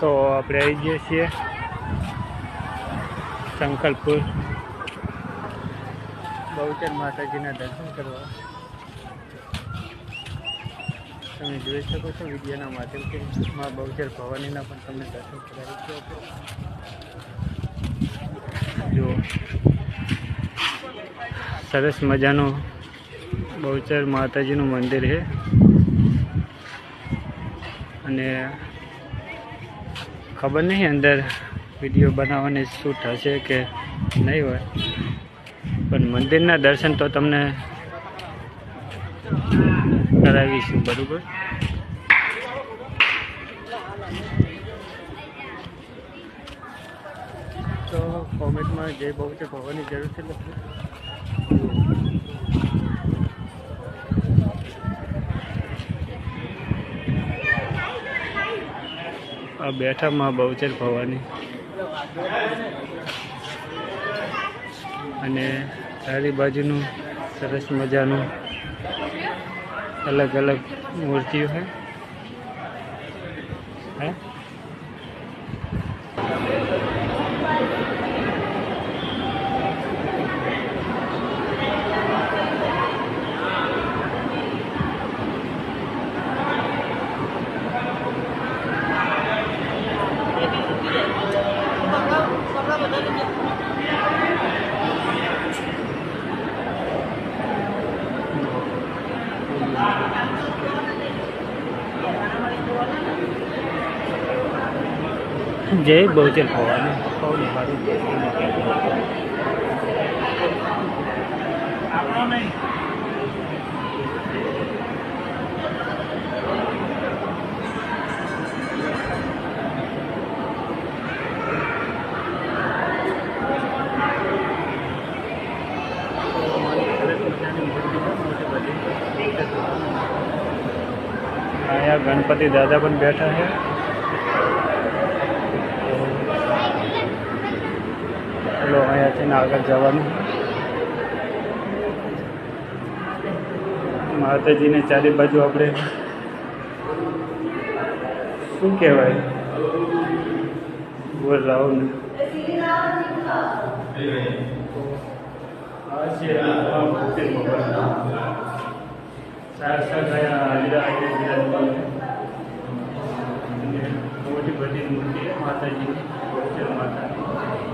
તો આપણે આવી જઈએ છીએ સંકલ્પપુર બહુચર માતાજીના દર્શન કરવા. તમે જોઈ શકો છો વિડીયોના માધ્યમથી માં બહુચર ભવાનીના પણ તમને દર્શન કરાવી શકો જો સરસ મજાનું બહુચર માતાજીનું મંદિર છે. અને ખબર નહીં અંદર વીડિયો બનાવવાની શૂટ થશે કે નહીં હોય. પણ મંદિરના દર્શન તો તમને કરાવીશું, બરાબર? તો કોમેન્ટમાં જે બહુ છે ભવાની જરૂર છે લખજો આ બેઠામાં બહુચર ભવાની. અને ચારી બાજુનું સરસ મજાનું અલગ અલગ મૂર્તિઓ હે. હે? જય બહુચર ભવાની બહુ સારું અહીંયા ગણપતિ દાદા પણ બેઠા છે. ચલો અહીંયા ને આગળ જવાનું. માતાજીને ચારે બાજુ આપણે શું કહેવાય? બોલ. અને મોટી બધી મૂર્તિ માતાજીની માતાની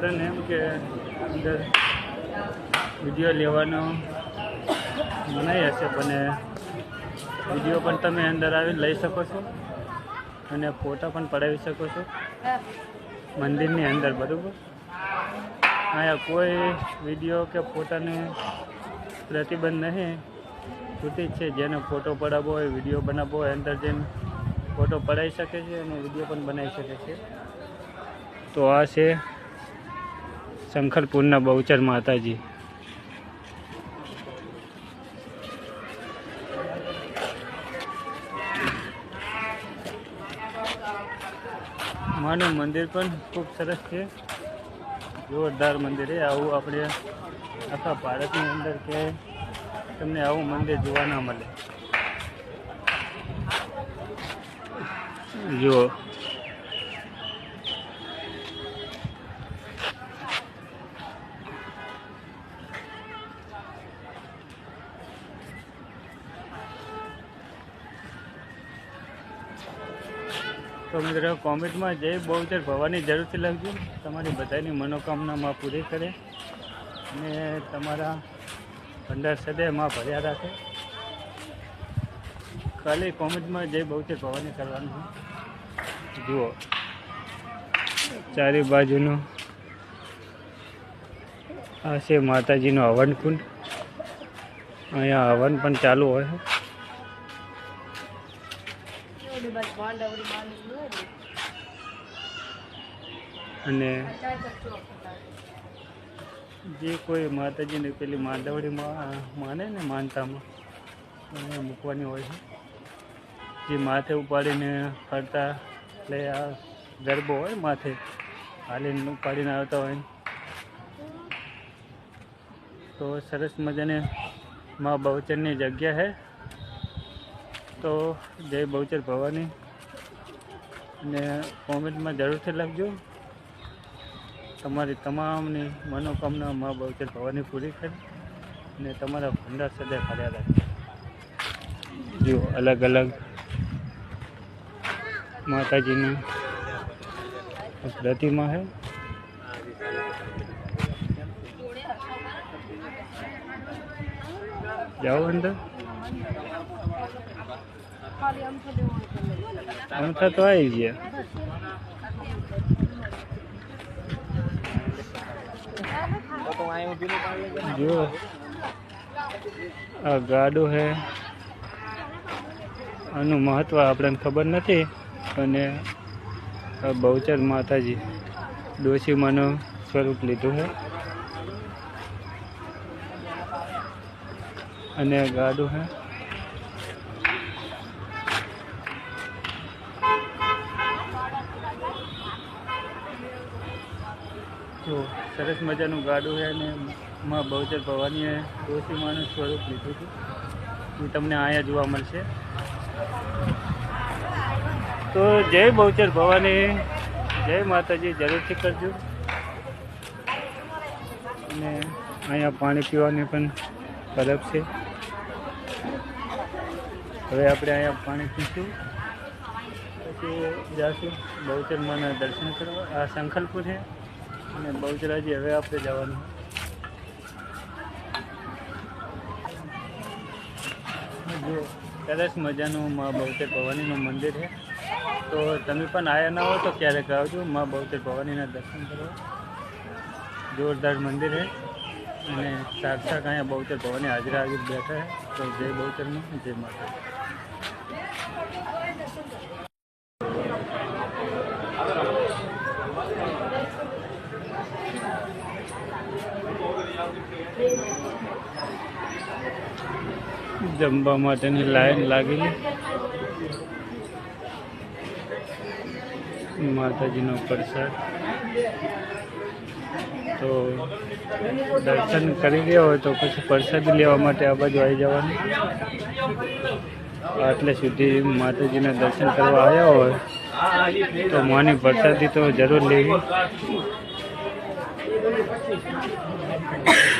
આપણને એમ કે અંદર વીડિયો લેવાનો મનાઈ હશે, પણ વીડિયો પણ તમે અંદર આવીને લઈ શકો છો અને ફોટા પણ પડાવી શકો છો મંદિરની અંદર, બરાબર? અહીંયા કોઈ વીડિયો કે ફોટાને પ્રતિબંધ નહીં. છૂટી છે, જેને ફોટો પડાવવો હોય, વીડિયો બનાવવો હોય, અંદર જઈને ફોટો પડાવી શકે છે અને વીડિયો પણ બનાવી શકે છે. તો આ છે શંકરપુરના બહુચર માતાજી. માનું મંદિર પણ ખૂબ સરસ છે. જોરદાર મંદિર છે. આવું આપણે આખા ભારતની અંદર કે તમને આવું મંદિર જોવા ના મળે. જુઓ. તો મિત્રો, કોમેન્ટમાં જય બહુચર ભવાની જરૂરથી લખજો. તમારી બધાની મનોકામનામાં પૂરી કરે અને તમારા ભંડાર સદયમાં ભર્યા રાખે. ખાલી કોમેન્ટમાં જય બહુચર ભવાની કરવાનું. જુઓ, ચારે બાજુનું આ છે માતાજીનો હવન કુંડ અહીંયા હવન પણ ચાલુ હોય છે અને જે કોઈ માતાજીને પેલી માંડવડીમાં માને ને માનતામાં એને મૂકવાની હોય છે. જે માથે ઉપાડીને ફરતા એટલે આ ગરબો હોય માથે હાલીને ઉપાડીને આવતા હોય તો સરસ મજાને મા બહુચરની જગ્યા છે તો જય બહુચર ભવાની. અને કોમેન્ટમાં જરૂરથી લખજો. તમારી તમામની મનોકામના મા બહુચર ભવાની પૂરી કરી અને તમારા ભંડાર સદાય ફર્યા રાખે. જો અલગ અલગ માતાજીની પ્રતિમા છે જાઓ અંદર. અમથા તો આવી ગયા. જો આ ગાડો છે આનું મહત્વ આપણને ખબર નથી, અને આ બહુચર માતાજી ડોશીમાનું સ્વરૂપ લીધું છે અને આ ગાડું છે સરસ મજાનું ગાડું છે અને માં બહુચર ભવાનીએ ડોસીમાનું સ્વરૂપ લીધું હતું. એ તમને અહીંયા જોવા મળશે. તો જય બહુચર ભવાની. જય માતાજી, જરૂરથી કરજો. અને અહીંયા પાણી પીવાની પણ તરફ છે. હવે આપણે અહીંયા પાણી પીશું. પછી જાશું બહુચરમાના દર્શન કરવા. આ સંખલપુર છે. અને બહુચરાજી હવે આપણે જવાનું. જો, સરસ મજાનું મા બહુતેર ભવાનીનું મંદિર છે. તો તમે પણ આવ્યા ના હો તો ક્યારેક આવજો, મા બહુતેર ભવાનીના દર્શન કરો જોરદાર મંદિર છે. અને સાક્ષાત અહીંયા બહુતેર ભવાની હાજરા હાજર બેઠા છે. તો જય બહુતરમાં જય માતા જમવા માટેની લાઈન લાગેલી. માતાજીનો પ્રસાદ. તો દર્શન કરી ગયા હોય તો પછી પ્રસાદ લેવા માટે આ બાજુ આવી જવાનું. આટલે સુધી માતાજીના દર્શન કરવા આવ્યા હોય તો માની પ્રસાદી તો જરૂર લેવી. Thank you.